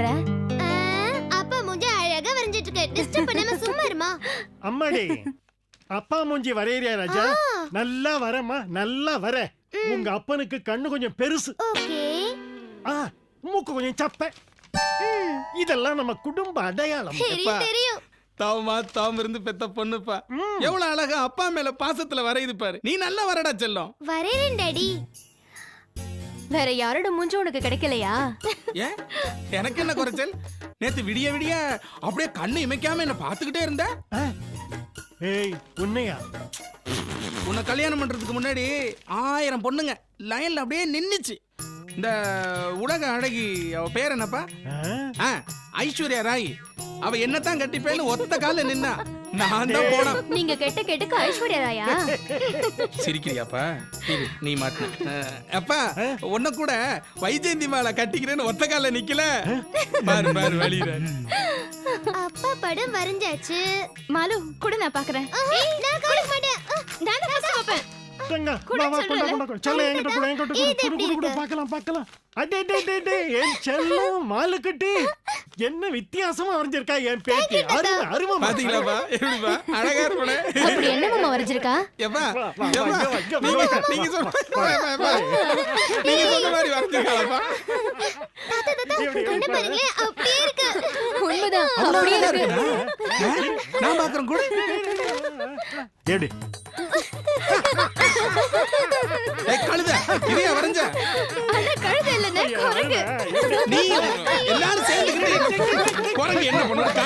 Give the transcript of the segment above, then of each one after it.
பண்ற? அப்பா மூஞ்ச அழகா வரைஞ்சிட்டு இருக்க டிஸ்டர்ப் பண்ணாம சும்மா இருமா? அம்மாடி அப்பா மூஞ்சி வரையறியா ராஜா? நல்லா வரமா நல்லா வர. உங்க அப்பனுக்கு கண்ணு கொஞ்சம் பெருசு. ஓகே. ஆ மூக்கு கொஞ்சம் சப்ப. இதெல்லாம் நம்ம குடும்ப அடையாளம் தெரியும் தெரியும். தாவமா தாம் இருந்து பெத்த பொண்ணுப்பா. எவ்வளவு அழகா அப்பா மேல பாசத்துல வரையுது பாரு. நீ நல்லா வரடா செல்லம். வரையறேன் டாடி. வேற யாரோட மூஞ்சி உனக்கு கிடைக்கலையா? ஏன் எனக்கு என்ன குறைச்சல்? நேத்து விடிய விடிய அப்படியே கண்ணு இமைக்காம என்ன பாத்துக்கிட்டே இருந்த? ஏய் உண்மையா உன்னை கல்யாணம் பண்றதுக்கு முன்னாடி ஆயிரம் பொண்ணுங்க லைன்ல அப்படியே நின்னுச்சு. இந்த உலக அழகி அவ பேர் என்னப்பா? ஐஸ்வர்யா ராய் அவ என்னத்தான் கட்டிப்பேன்னு ஒத்த கால நின்னா நான் தான் போனேன் நீங்க கெட்ட கெட்டுக்கு ஐஸ்வர்யா ராயா? சிரிக்கிறியாப்பா? இரு, நீ மாட்டின. அப்பா உன்ன கூட வைஜெயந்தி மேல கட்டிக்கிறேன்னு ஒத்த கால நிக்கல. பாரு பாரு வழியிற அப்பா படம் வரைஞ்சாச்சு. மாலு கூட நான் பாக்குறேன். நான் காமிக்க மாட்டேன். நான் தான் first பாப்பேன் தங்க வா வா கொண்டா கொண்டா கொண்டா. செல்லம் என்கிட்ட கொடு என்கிட்ட கொடு இது குடு எப்படி குடு குடு இருக்கு? பார்க்கலாம் பார்க்கலாம் அடே டே டே டே என் செல்லம் மாலுக்குட்டி. என்ன வித்தியாசமா வரைஞ்சிருக்கா என் பேத்தி? அருமை அருமை பாத்தீங்களாப்பா எப்படிப்பா? அழகா இருப்பட அப்படி என்ன மாமா வரைஞ்சிருக்கா? எப்பா நீங்க. நீங்க சொன்ன. நீங்க சொன்ன மாதிரி வரைஞ்சிருக்காளப்பா? தாத்தா தாத்தா கண்ணு இருக்கு? பாருங்களேன். அப்படியே இருக்கு. உண்மைதான். அப்படியே இருக்கு. நான் பாக்குறேன் கூட. எடு ஏய், கழுத. இதையா வரைஞ்ச? அண்ணா கழுத இல்லைன்னா குரங்கு. நீ எல்லாரும் குரங்கு என்ன தாத்தா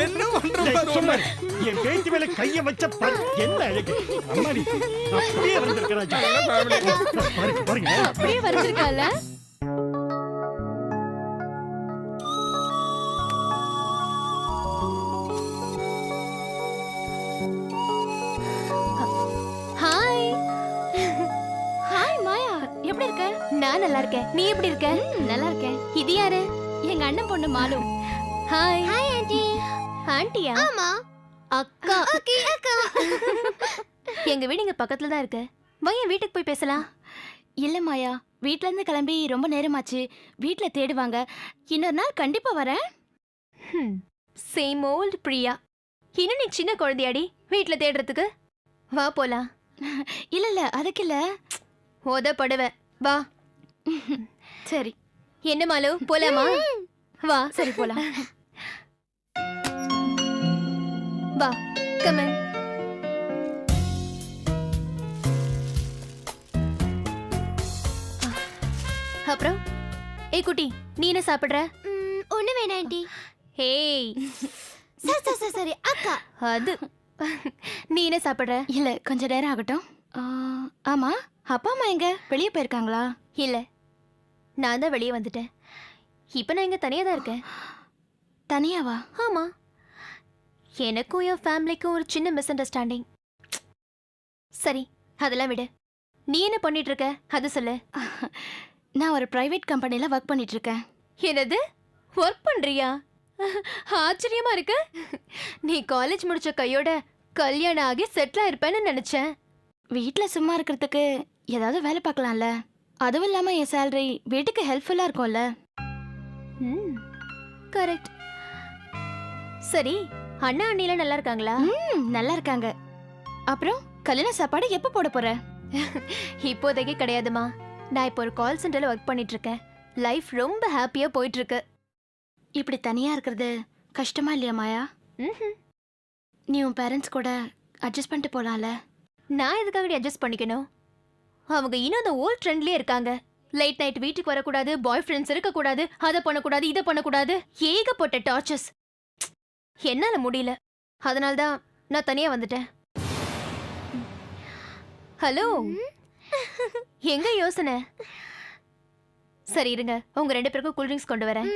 என்ன பண்ற. என் பேத்தி மேல கைய வச்ச என்ன அழகு அம்மாடி அப்படியே வந்திருக்கிறாஜா பாருங்க பாருங்க அப்படியே வரைஞ்சிருக்கால நான் நல்லா இருக்கேன். நீ எப்படி இருக்க? நல்லா இருக்கேன். இது யாரு? எங்க அண்ணன் பொண்ணு மாலு. ஹாய் ஹாய் ஆண்டி ஆண்டியா? ஆமா. அக்கா. ஓகே அக்கா. எங்க வீடு இங்க பக்கத்துல தான் இருக்கு. வா என் வீட்டுக்கு போய் பேசலாம். இல்ல மாயா. வீட்ல இருந்து கிளம்பி ரொம்ப நேரமாச்சு. வீட்ல தேடுவாங்க. இன்னொரு நாள் கண்டிப்பா வரேன். Same old Priya. இன்னும் நீ சின்ன குழந்தையாடி வீட்ல தேடுறதுக்கு? வா போலாம். இல்ல இல்ல அதுக்கு இல்ல. ஓதப்படுவ வா. சரி. என்ன மாலு? போலாமா? வா சரி போலாம். வா கமன் அப்புறம்? ஏய் குட்டி நீ என்ன சாப்பிடுற? ஒண்ணு வேணாம் ஆண்டி. ஹேய். சரி சரி சரி சரி அக்கா. அது. நீ என்ன சாப்பிடுற? இல்ல கொஞ்ச நேரம் ஆகட்டும். ஆமா அப்பா அம்மா எங்க? வெளியே போயிருக்காங்களா? இல்ல நான் தான் வெளியே வந்துட்டேன். இப்போ நான் இங்க தனியா தான் இருக்கேன். தனியாவா? ஆமா. எனக்கும் என் ஃபேமிலிக்கும் ஒரு சின்ன மிஸ் அண்டர்ஸ்டாண்டிங் சரி அதெல்லாம் விடு. நீ என்ன பண்ணிட்டு இருக்க? அது சொல்லு. நான் ஒரு பிரைவேட் கம்பெனில ஒர்க் பண்ணிட்டு இருக்கேன். என்னது? ஒர்க் பண்றியா? ஆச்சரியமா இருக்கு. நீ காலேஜ் முடிச்ச கையோட கல்யாணம் ஆகி செட்டில் இருப்பேன்னு நினைச்சேன். வீட்ல சும்மா இருக்கிறதுக்கு ஏதாவது வேலை பார்க்கலாம்ல? அதுவும் இல்லாம என் சேலரி வீட்டுக்கு ஹெல்ப்ஃபுல்லா இருக்கும்ல. ம் கரெக்ட் சரி அண்ணா அண்ணிலாம் நல்லா இருக்காங்களா? ம் நல்லா இருக்காங்க. அப்புறம் கல்யாண சாப்பாடு எப்போ போட போற? இப்போதைக்கு கிடையாதுமா. நான் இப்போ ஒரு கால் சென்டர்ல ஒர்க் பண்ணிட்டு இருக்கேன் லைஃப் ரொம்ப ஹாப்பியா போயிட்டு இருக்கு இப்படி தனியா இருக்கிறது கஷ்டமா இல்லையா மாயா. நீ உன் பேரண்ட்ஸ் கூட அட்ஜஸ்ட் பண்ணிட்டு போலாம்ல. நான் எதுக்காக அட்ஜஸ்ட் பண்ணிக்கணும்? அவங்க இன்னும் அந்த ஓல்ட் ட்ரெண்ட்லயே இருக்காங்க. லேட் நைட் வீட்டுக்கு வரக்கூடாது பாய் ஃப்ரெண்ட்ஸ் இருக்கக்கூடாது அதை பண்ணக்கூடாது இதை பண்ணக்கூடாது ஏகப்பட்ட டார்ச்சர்ஸ் என்னால் முடியல. அதனால தான் நான் தனியாக வந்துட்டேன். ஹலோ எங்க யோசனை? சரி இருங்க. உங்க ரெண்டு பேருக்கும் கூல் ட்ரிங்க்ஸ் கொண்டு வரேன்.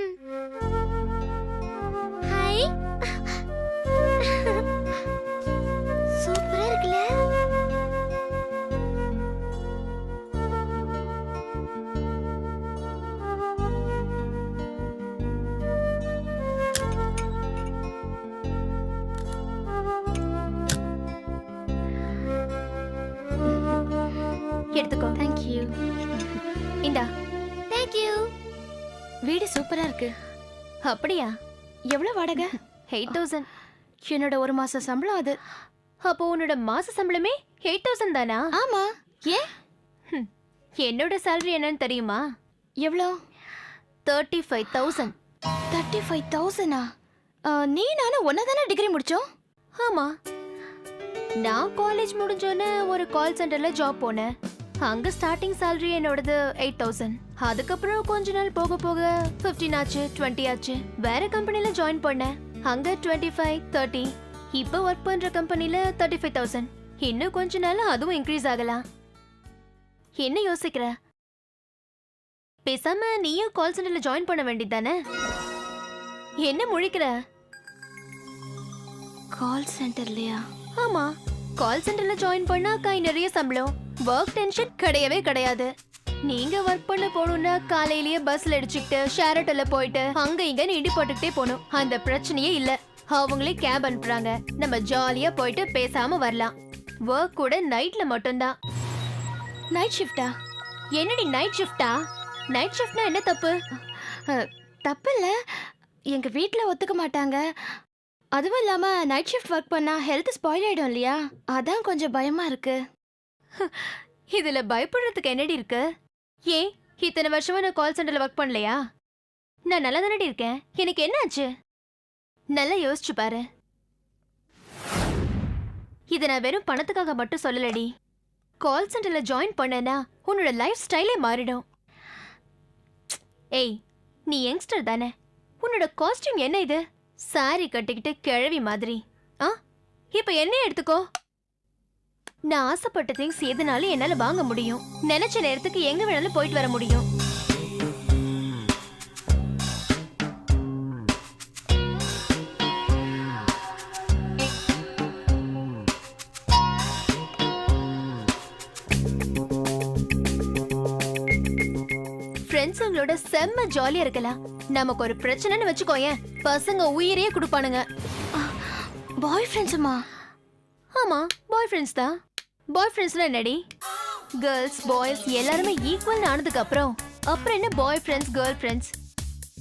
எடுத்துக்கோ. தேங்க்யூ இந்தா. தேங்க் யூ வீடு சூப்பரா இருக்கு. அப்படியா? எவ்வளவு வாடகை? எயிட் தௌசண்ட் என்னோட ஒரு மாசம் சம்பளம் அது. அப்போ உன்னோட மாச சம்பளமே எயிட் தௌசண்ட் தானா? ஆமா. ஏன்? என்னோட salary என்னன்னு தெரியுமா? எவ்வளோ? Thirty five thousand thirty five தௌசண்டா நீ நானும் ஒன்னா தானே டிகிரி முடிச்சோம்? ஆமா. நான் காலேஜ் முடிஞ்சோன்னே ஒரு கால் சென்டர்ல ஜாப் போனேன். அங்க ஸ்டார்டிங் salary என்னோடது எயிட் தௌசண்ட் அதுக்கப்புறம் கொஞ்ச நாள் போக போக 15 ஆச்சு டுவெண்ட்டி ஆச்சு. வேற கம்பெனில ஜாயின் பண்ணேன். அங்க டுவெண்ட்டி ஃபைவ் தேர்ட்டி இப்போ ஒர்க் பண்ற கம்பெனில தேர்ட்டி ஃபைவ் தௌசண்ட் இன்னும் கொஞ்ச நாள் அதுவும் இன்க்ரீஸ் ஆகலாம். என்ன யோசிக்கிற? பேசாம நீயும் கால் சென்டர்ல ஜாயின் பண்ண வேண்டியதானே என்ன முழிக்கிற? கால் சென்டர்லையா ஆமா. கால் சென்டர்ல ஜாயின் பண்ணா கை நிறைய சம்பளம். ஒர்க் டென்ஷன் கிடையவே கிடையாது. நீங்க ஒர்க் பண்ண போகணும்னா காலையிலேயே பஸ்ல அடிச்சுக்கிட்டு ஷேர் ஆட்டோல போயிட்டு அங்க இங்கன்னு இடி போட்டுக்கிட்டே போகணும். அந்த பிரச்சனையே இல்ல. அவங்களே கேப் அனுப்புறாங்க. நம்ம ஜாலியா போயிட்டு பேசாம வரலாம். ஒர்க் கூட நைட்ல மட்டும்தான். நைட் ஷிஃப்டா என்னடி நைட் ஷிஃப்டா நைட் ஷிஃப்ட்னா என்ன தப்பு? தப்பு இல்ல எங்க வீட்ல ஒத்துக்க மாட்டாங்க. அதுவும் இல்லாம நைட் ஷிஃப்ட் ஒர்க் பண்ணா ஹெல்த் ஸ்பாயில் ஆயிடும் இல்லையா? அதான் கொஞ்சம் பயமா இருக்கு. இதுல பயப்படுறதுக்கு என்னடி இருக்கு? ஏன்? இத்தனை வருஷமா நான் கால் சென்டர்ல ஒர்க் பண்ணலையா? நான் நல்லா தானடி இருக்கேன். எனக்கு என்ன ஆச்சு நல்லா யோசிச்சு பாரு. இதை நான் வெறும் பணத்துக்காக மட்டும் சொல்லலடி. கால் சென்டர்ல ஜாயின் பண்ணேன்னா உன்னோட லைஃப் ஸ்டைலே மாறிடும். ஏய் நீ யங்ஸ்டர் தானே. உன்னோட காஸ்டியூம் என்ன இது? சாரி கட்டிக்கிட்டு கிழவி மாதிரி. ஆ? இப்போ என்ன எடுத்துக்கோ. நான் ஆசைப்பட்ட திங்ஸ் எதுனாலும் என்னால வாங்க முடியும். நினைச்ச நேரத்துக்கு எங்க வேணாலும் போயிட்டு வர முடியும். ஃப்ரெண்ட்ஸுங்களோட செம்ம ஜாலியா இருக்கலாம் நமக்கு ஒரு பிரச்சனைன்னு வச்சுக்கோயேன் பசங்க உயிரையே கொடுப்பானுங்க. பாய் ஃப்ரெண்ட்ஸுமா ஆமா பாய் ஃப்ரெண்ட்ஸ் தான். பாய் ஃப்ரெண்ட்ஸ்ல என்னடி? கேர்ள்ஸ் பாய்ஸ் எல்லாருமே ஈக்குவல் ஆனதுக்கு அப்புறம் அப்புறம் என்ன பாய் ஃப்ரெண்ட்ஸ் கேர்ள் ஃப்ரெண்ட்ஸ்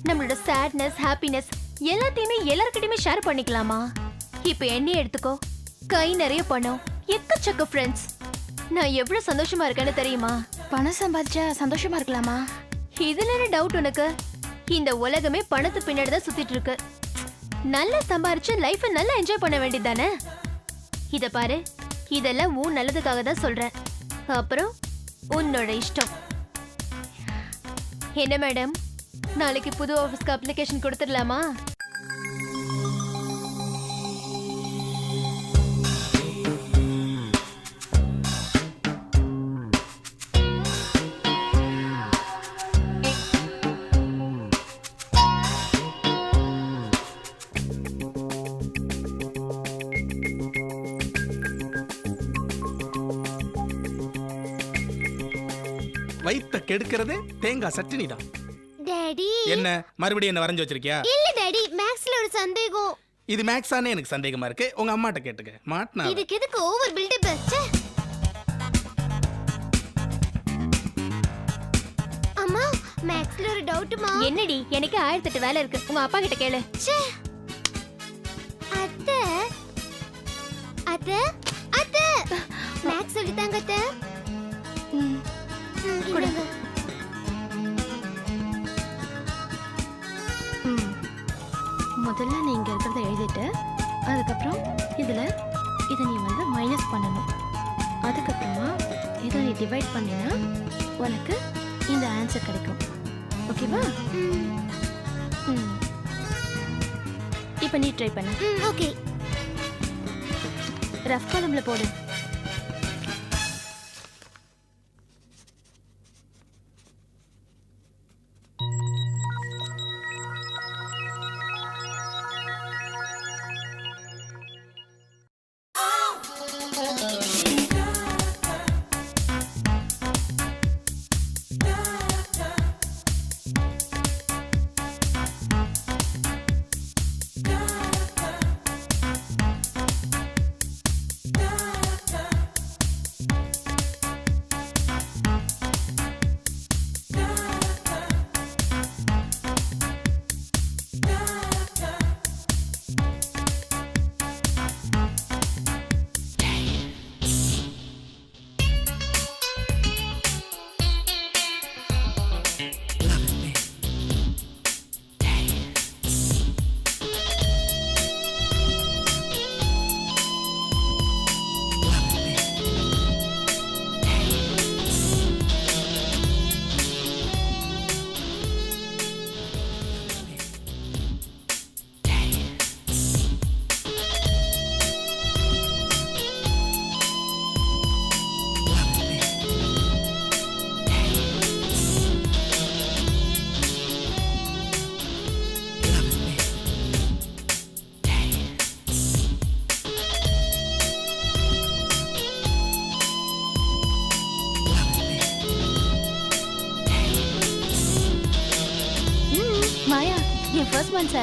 நம்மளோட சேட்னஸ் ஹாப்பினஸ் எல்லாத்தையுமே எல்லார்கிட்டயுமே ஷேர் பண்ணிக்கலாமா? இப்போ என்னையே எடுத்துக்கோ. கை நிறைய பணம் எக்கச்சக்க ஃப்ரெண்ட்ஸ் நான் எவ்வளவு சந்தோஷமா இருக்கேன்னு தெரியுமா? பணம் சம்பாதிச்சா சந்தோஷமா இருக்கலாமா? இதுல என்ன டவுட் உனக்கு? இந்த உலகமே பணத்து பின்னாடி தான் சுத்திட்டு இருக்கு. நல்லா சம்பாரிச்சு லைஃபை நல்லா என்ஜாய் பண்ண வேண்டியதானே இத பாரு. இதெல்லாம் உன் நல்லதுக்காக தான் சொல்றேன். அப்புறம் உன்னோட இஷ்டம். என்ன மேடம்? நாளைக்கு புது ஆஃபீஸ்க்கு அப்ளிகேஷன் கொடுத்துடலாமா? வயித்த கெடுக்கிறதே தேங்காய் சட்டினி தான் டாடி. என்ன மறுபடியும் என்ன வரைஞ்சு வச்சிருக்கியா? இல்ல டாடி மேக்ஸ்ல ஒரு சந்தேகம். இது மேக்ஸானே எனக்கு சந்தேகமா இருக்கு. உங்க அம்மாட்ட கேட்டுக்க. மாட்டினா இதுக்கு எதுக்கு ஓவர் பில்டப் ச்சே அம்மா மேக்ஸ்ல ஒரு டவுட்மா என்னடி எனக்கு ஆயிரத்தெட்டு வேலை இருக்கு. உங்க அப்பா கிட்ட கேளு. ச்சே. அத்தை. அத்தை. அத்தை. மேக்ஸ் சொல்லித்தாங்க அத்தை. எழுதிட்டு அதுக்கப்புறம் இதுல இதை நீ வந்து மைனஸ் பண்ணணும். அதுக்கப்புறமா இதை நீ டிவைட் பண்ணினா உனக்கு இந்த ஆன்சர் கிடைக்கும். ஓகேவா இப்போ நீ ட்ரை பண்ண. ஓகே ரஃப் காலம்ல போடு.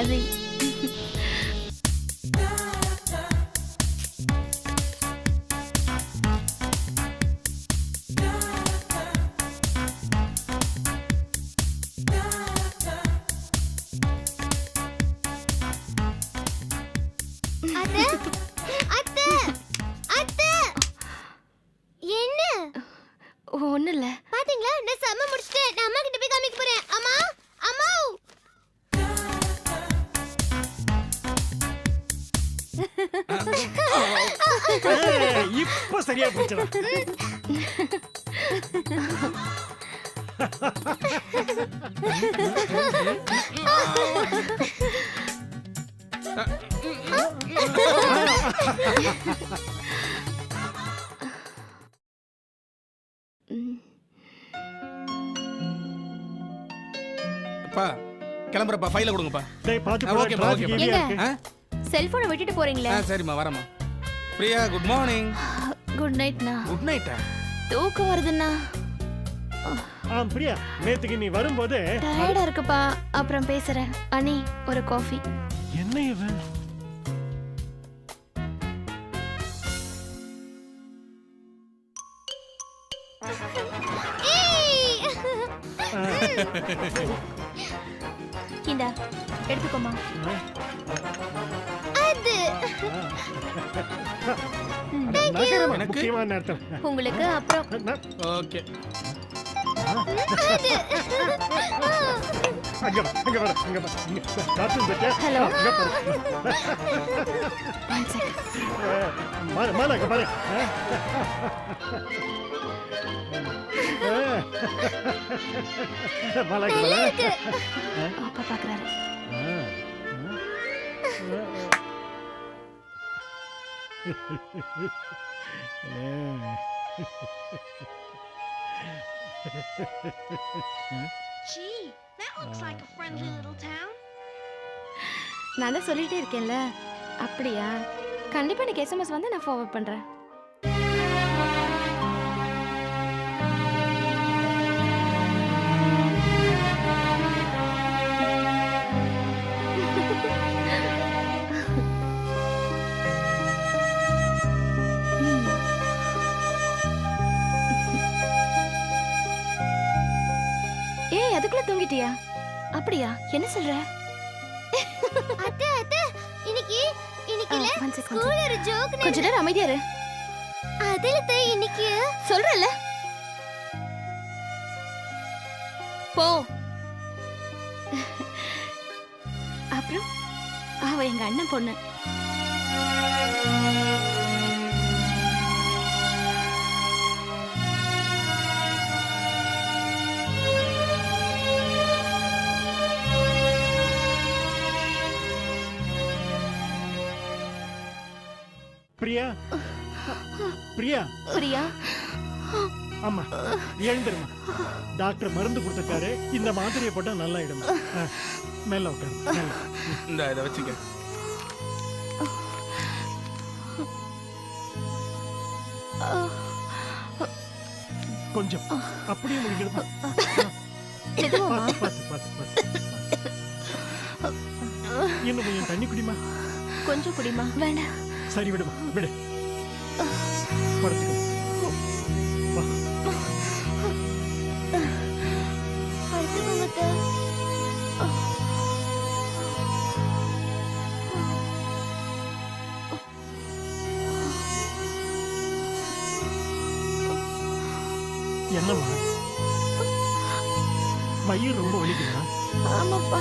así. சரியா போச்சுடா. அப்பா கிளம்புறப்பா ஃபைல கொடுங்கப்பா. டேய் பாத்து? இருக்கு. ஆ செல்போனை விட்டுட்டு போறீங்களே. சரிம்மா வரேம்மா. பிரியா குட் மார்னிங் குட் நைட்ண்ணா குட் நைட்டா தூக்கம் வருதுண்ணா ஆ பிரியா நேத்துக்கு நீ வரும்போது டயர்டா இருக்குப்பா. அப்புறம் பேசுறேன். அனி ஒரு காஃபி என்ன இவன் இந்தா எடுத்துக்கோமா. நகரம்? முக்கியமான நேரத்தில். உங்களுக்கு அப்புறம். ஓகே. அங்க அங்க வர அங்க வர. அங்க மாலை மாலை அங்க பாரு. மாலை அங்க அப்பா பார்க்குறாரு Gee, that looks like a friendly little town. நான் தான் சொல்லிட்டே இருக்கேன்ல. அப்படியா? கண்டிப்பா எனக்கு எஸ்எம்எஸ் வந்து நான் ஃபார்வர்ட் பண்றேன். சொல்ற? அத்தை அத்தை இன்னைக்கு இன்னைக்கு இல்ல one second, ஸ்கூல்ல ஒரு ஜோக் கொஞ்ச நேரம் அமைதியா இரு. அதுல தான் இன்னைக்கு சொல்றல போ. அப்புறம் அவ எங்க அண்ணன் பொண்ணு. பிரியா? பிரியா? பிரியா? ஆமா எழுந்துருமா. டாக்டர் மருந்து கொடுத்துருக்காரு. இந்த மாத்திரையை போட்டா நல்லா இடும் மேல உட்காரு. இந்த இதை வச்சுக்க. கொஞ்சம். அப்படியே முடிக்கணுமா மெதுவாமா பார்த்து பார்த்து பார்த்து பார்த்து. இன்னும் கொஞ்சம் தண்ணி குடிமா? கொஞ்சம் குடிமா. வேண்டாம் சரி விடுமா விடு. படுத்துக்கோ. வா. என்னம்மா? வயிறு ரொம்ப வலிக்குதா ஆமாப்பா.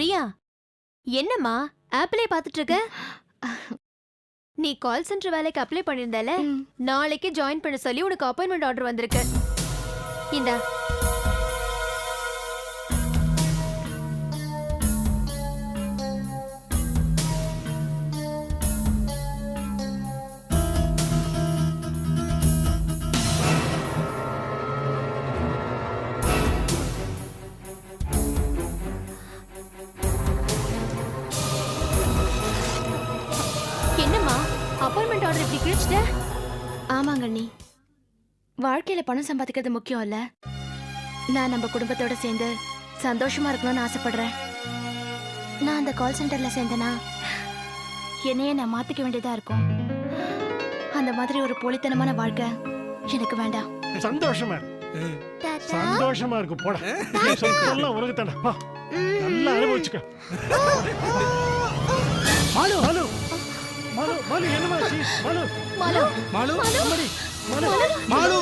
பிரியா என்னம்மா ஆப்பிளே பார்த்துட்டு இருக்க நீ கால் சென்டர் வேலைக்கு அப்ளை பண்ணியிருந்தல. நாளைக்கு ஜாயின் பண்ண சொல்லி உனக்கு அப்பாயின்மெண்ட் ஆர்டர் வந்திருக்கு. இந்தா. வாழ்க்கையில பணம் சம்பாதிக்கிறது முக்கியம் இல்ல நான் நம்ம குடும்பத்தோட சேர்ந்து சந்தோஷமா இருக்கணும்னு ஆசைப்படுறேன். நான் அந்த கால் சென்டர்ல சேர்ந்தேனா என்னையே நான் மாத்திக்க வேண்டியதா இருக்கும். அந்த மாதிரி ஒரு போலித்தனமான வாழ்க்கை எனக்கு வேண்டாம். சந்தோஷமா சந்தோஷமா இருக்கு போட. வா. நல்லா அனுபவிச்சுக்க. மாலு மாலு. மாலு மாலு என்னமாச்சு மாலு. மாலு மாலு மாலு. மாலு மாலுமா,